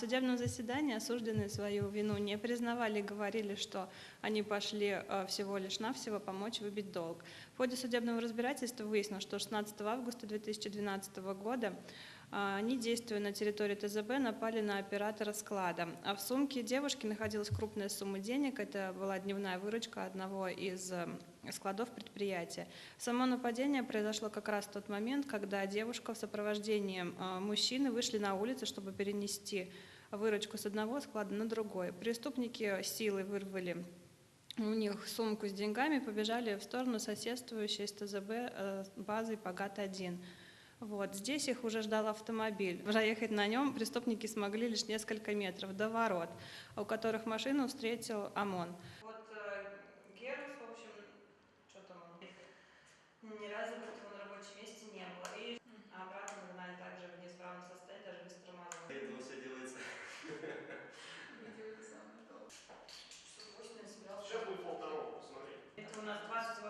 судебном заседании осужденные свою вину не признавали, говорили, что они пошли э, всего лишь навсего помочь выбить долг. В ходе судебного разбирательства выяснилось, что 16 августа 2012 года они, действуя на территории ТЗБ, напали на оператора склада. А в сумке девушки находилась крупная сумма денег. Это была дневная выручка одного из э, складов предприятия. Само нападение произошло как раз в тот момент, когда девушка в сопровождении э, мужчины вышли на улицу, чтобы перенести выручку с одного склада на другой. Преступники силой вырвали у них сумку с деньгами, побежали в сторону соседствующей с ТЗБ э, базы Пагат-1. Вот. Здесь их уже ждал автомобиль. Проехать на нем преступники смогли лишь несколько метров до ворот, у которых машину встретил ОМОН. Вот э, Герус, в общем, что там он, ни разу его на рабочем месте не было. И обратно нагнали также в неисправном состоянии, даже без тормозов. Для этого все делается. Сейчас будет пол второго, посмотри. Это у нас 28 томов,